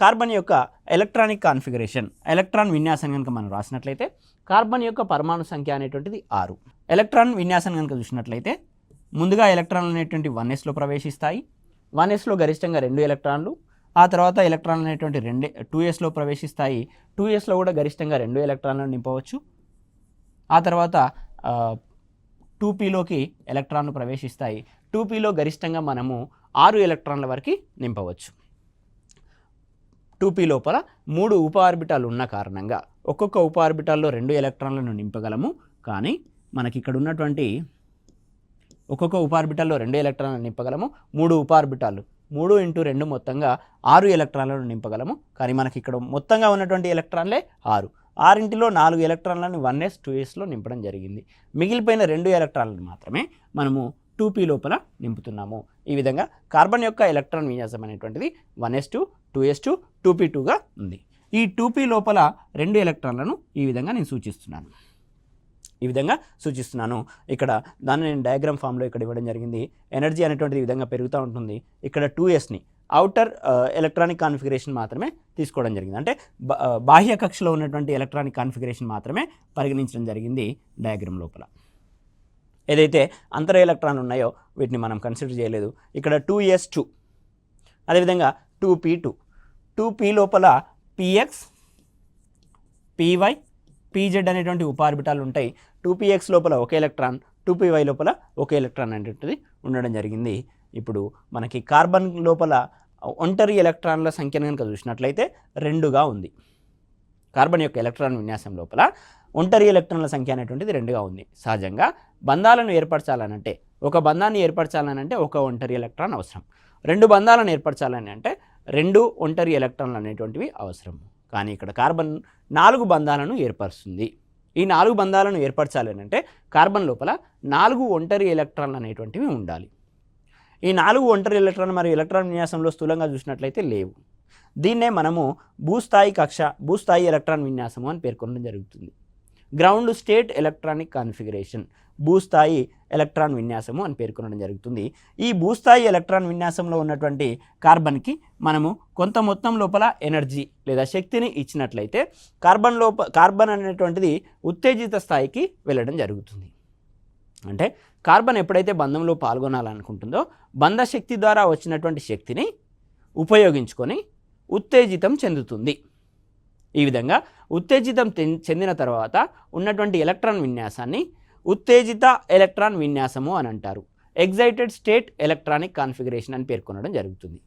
Carbon యొక్క electronic configuration electron విన్యాసం కనుక మనం రాసినట్లయితే కార్బన్ యొక్క పరమాణు సంఖ్య అనేటువంటిది ఆరు. ఎలక్ట్రాన్ విన్యాసం కనుక చూసినట్లయితే ముందుగా ఎలక్ట్రాన్లు అనేటువంటి వన్ ఎస్లో ప్రవేశిస్తాయి. వన్ ఎస్లో గరిష్టంగా రెండు ఎలక్ట్రాన్లు ఆ తర్వాత ఎలక్ట్రాన్లు అనేటువంటి రెండే టూ ఎస్లో ప్రవేశిస్తాయి. టూ ఎస్లో కూడా గరిష్టంగా రెండు ఎలక్ట్రాన్లను నింపవచ్చు. ఆ తర్వాత టూ పీలోకి ఎలక్ట్రాన్లు ప్రవేశిస్తాయి. టూ పీలో గరిష్టంగా మనము ఆరు ఎలక్ట్రాన్ల వరకు నింపవచ్చు. టూ పీ లోపల మూడు ఉప ఆర్బిటాలు ఉన్న కారణంగా ఒక్కొక్క ఉప ఆర్బిటాల్లో రెండు ఎలక్ట్రాన్లను నింపగలము. కానీ మనకి ఇక్కడ ఉన్నటువంటి ఒక్కొక్క ఉప ఆర్బిటాల్లో రెండు ఎలక్ట్రాన్లను నింపగలము మూడు ఉప ఆర్బిటాలు మూడు ఇంటూ రెండు మొత్తంగా ఆరు ఎలక్ట్రాన్లను నింపగలము. కానీ మనకి ఇక్కడ మొత్తంగా ఉన్నటువంటి ఎలక్ట్రాన్లే ఆరు. ఆరింటిలో నాలుగు ఎలక్ట్రాన్లను వన్ ఎస్ టూ ఎస్లో నింపడం జరిగింది. మిగిలిపోయిన రెండు ఎలక్ట్రాన్లను మాత్రమే మనము టూ పీ లోపల నింపుతున్నాము. ఈ విధంగా కార్బన్ యొక్క ఎలక్ట్రాన్ విన్యాసం అనేటువంటిది one S two two S two two P టూగా ఉంది. ఈ టూ పీ లోపల రెండు ఎలక్ట్రాన్లను ఈ విధంగా నేను సూచిస్తున్నాను. ఈ విధంగా సూచిస్తున్నాను. ఇక్కడ దాన్ని నేను డయాగ్రామ్ ఫామ్లో ఇక్కడ ఇవ్వడం జరిగింది. ఎనర్జీ అనేటువంటిది ఈ విధంగా పెరుగుతూ ఉంటుంది. ఇక్కడ టూ ఎస్ని అవుటర్ ఎలక్ట్రానిక్ కాన్ఫిగరేషన్ మాత్రమే తీసుకోవడం జరిగింది. అంటే బా- బాహ్య కక్షలో ఉన్నటువంటి ఎలక్ట్రానిక్ కాన్ఫిగరేషన్ మాత్రమే పరిగణించడం జరిగింది డయాగ్రామ్ లోపల. ఏదైతే అంతర ఎలక్ట్రాన్లు ఉన్నాయో వీటిని మనం కన్సిడర్ చేయలేదు. ఇక్కడ టూ ఎస్ టూ అదేవిధంగా two P two two P లోపల P X P Y P Z అనేటువంటి ఉపార్బిటాలు ఉంటాయి. టూ పీఎక్స్ లోపల ఒక ఎలక్ట్రాన్ టూ పీవై లోపల ఒక ఎలక్ట్రాన్ అనేటువంటిది ఉండడం జరిగింది. ఇప్పుడు మనకి కార్బన్ లోపల ఒంటరి ఎలక్ట్రాన్ల సంఖ్యను కనుక చూసినట్లయితే రెండుగా ఉంది. కార్బన్ యొక్క ఎలక్ట్రాన్ విన్యాసం లోపల ఒంటరి ఎలక్ట్రాన్ల సంఖ్య అనేటువంటిది రెండుగా ఉంది. సహజంగా బంధాలను ఏర్పరచాలనంటే ఒక బంధాన్ని ఏర్పరచాలనంటే ఒక ఒంటరి ఎలక్ట్రాన్ అవసరం. రెండు బంధాలను ఏర్పరచాలని అంటే రెండు ఒంటరి ఎలక్ట్రాన్లు అనేటువంటివి అవసరం. కానీ ఇక్కడ కార్బన్ నాలుగు బంధాలను ఏర్పరుస్తుంది. ఈ నాలుగు బంధాలను ఏర్పరచాలి అంటే కార్బన్ లోపల నాలుగు ఒంటరి ఎలక్ట్రాన్లు అనేటువంటివి ఉండాలి. ఈ నాలుగు ఒంటరి ఎలక్ట్రాన్ మరియు ఎలక్ట్రాన్ విన్యాసంలో స్థూలంగా చూసినట్లయితే లేవు. దీన్నే మనము భూస్థాయి కక్ష భూస్థాయి ఎలక్ట్రాన్ విన్యాసము అని పేర్కొనడం జరుగుతుంది. గ్రౌండ్ స్టేట్ ఎలక్ట్రానిక్ కాన్ఫిగరేషన్ భూస్థాయి ఎలక్ట్రాన్ విన్యాసము అని పేర్కొనడం జరుగుతుంది. ఈ భూస్థాయి ఎలక్ట్రాన్ విన్యాసంలో ఉన్నటువంటి కార్బన్కి మనము కొంత మొత్తం లోపల ఎనర్జీ లేదా శక్తిని ఇచ్చినట్లయితే కార్బన్ లోప కార్బన్ అనేటువంటిది ఉత్తేజిత స్థాయికి వెళ్ళడం జరుగుతుంది. అంటే కార్బన్ ఎప్పుడైతే బంధంలో పాల్గొనాలనుకుంటుందో బంధ శక్తి ద్వారా వచ్చినటువంటి శక్తిని ఉపయోగించుకొని ఉత్తేజితం చెందుతుంది. ఈ విధంగా ఉత్తేజితం చెందిన తర్వాత ఉన్నటువంటి ఎలక్ట్రాన్ విన్యాసాన్ని ఉత్తేజిత ఎలక్ట్రాన్ విన్యాసము అని అంటారు. ఎగ్జైటెడ్ స్టేట్ ఎలక్ట్రానిక్ కాన్ఫిగరేషన్ అని పేర్కొనడం జరుగుతుంది.